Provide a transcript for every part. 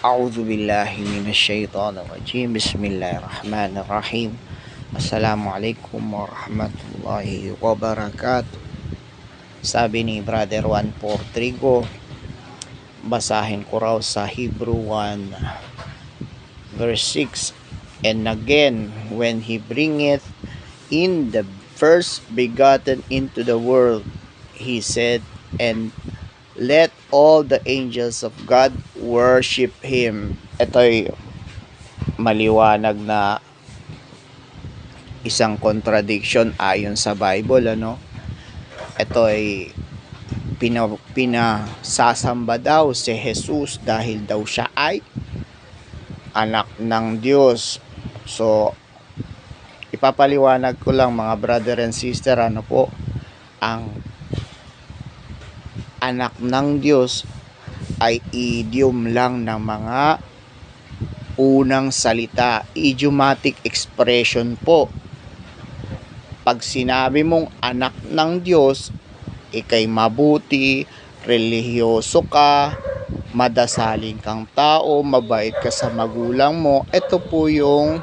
A'udhu billahi minashaitanir rajim. Bismillahirrahmanirrahim. Assalamualaikum warahmatullahi wabarakatuh. Sabi ni Brother 14 Trigo, basahin ko raw sa Hebrew 1 verse 6. And again, when he bringeth in the first begotten into the world, he said, and let all the angels of God worship Him. Ito'y maliwanag na isang contradiction ayon sa Bible, ano? Ito ay pina, pinasasamba daw si Jesus dahil daw siya ay anak ng Diyos. So, ipapaliwanag ko lang mga brother and sister, ano po, ang anak ng Diyos ay idiom lang ng mga unang salita, idiomatic expression po. Pag sinabi mong anak ng Diyos, ikay mabuti, relihiyoso ka, madasaling kang tao, mabait ka sa magulang mo, ito po yung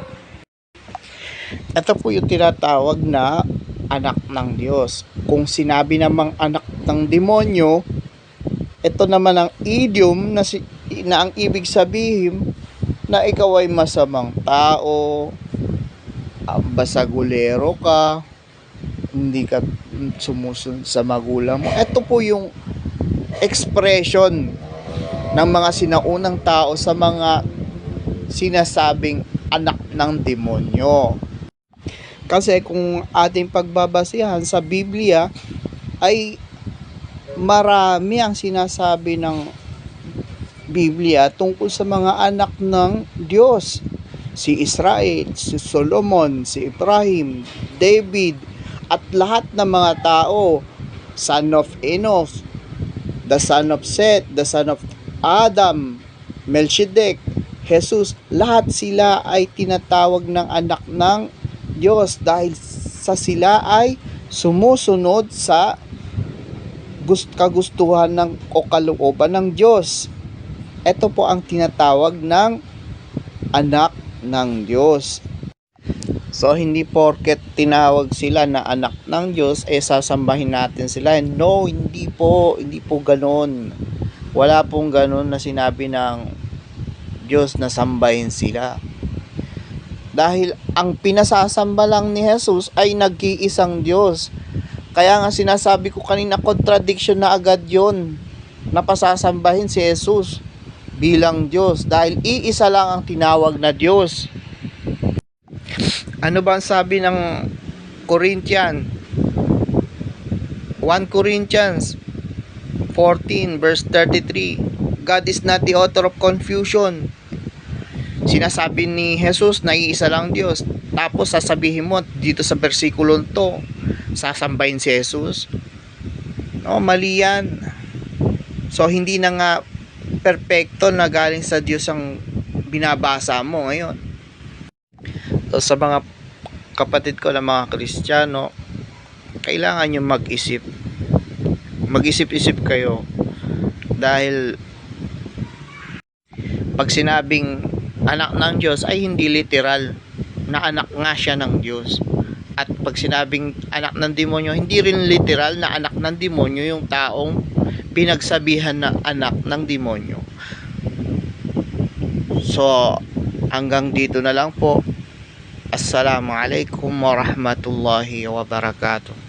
ito po yung tinatawag na anak ng Diyos. Kung sinabi namang anak ng demonyo, ito naman ang idiom na, si, na ang ibig sabihin na ikaw ay masamang tao, ah, basagulero ka, hindi ka sumusunod sa magulang mo. Ito po yung expression ng mga sinaunang tao sa mga sinasabing anak ng demonyo. Kasi kung ating pagbabasihan sa Biblia ay marami ang sinasabi ng Biblia tungkol sa mga anak ng Diyos. Si Israel, si Solomon, si Ibrahim, David, at lahat ng mga tao, son of Enos, the son of Seth, the son of Adam, Melchizedek, Jesus, lahat sila ay tinatawag ng anak ng Diyos dahil sa sila ay sumusunod sa gust kagustuhan ng o kalooban ng Diyos. Ito po ang tinatawag ng anak ng Diyos. So hindi porket tinawag sila na anak ng Diyos eh sasambahin natin sila. No, hindi po, hindi po ganoon. Wala pong ganoon na sinabi ng Diyos na sambahin sila. Dahil ang pinasasamba lang ni Jesus ay nag-iisang Diyos. Kaya nga sinasabi ko kanina contradiction na agad yon na pasasambahin si Jesus bilang Diyos dahil iisa lang ang tinawag na Diyos. Ano ba ang sabi ng Corinthian? 1 Corinthians 14 verse 33 God is not the author of confusion sinasabi ni Jesus na iisa lang Diyos. Tapos sasabihin mo dito sa versikulo to sasambahin si Jesus. No mali yan. So hindi na nga perfecto na galing sa Diyos ang binabasa mo ngayon. So sa mga kapatid ko na mga Kristiyano kailangan nyo mag-isip. Mag-isip-isip kayo. Dahil pag sinabing anak ng Diyos ay hindi literal na anak nga siya ng Diyos. At pag sinabing anak ng demonyo, hindi rin literal na anak ng demonyo yung taong pinagsabihan na anak ng demonyo. So, hanggang dito na lang po. Assalamualaikum warahmatullahi wabarakatuh.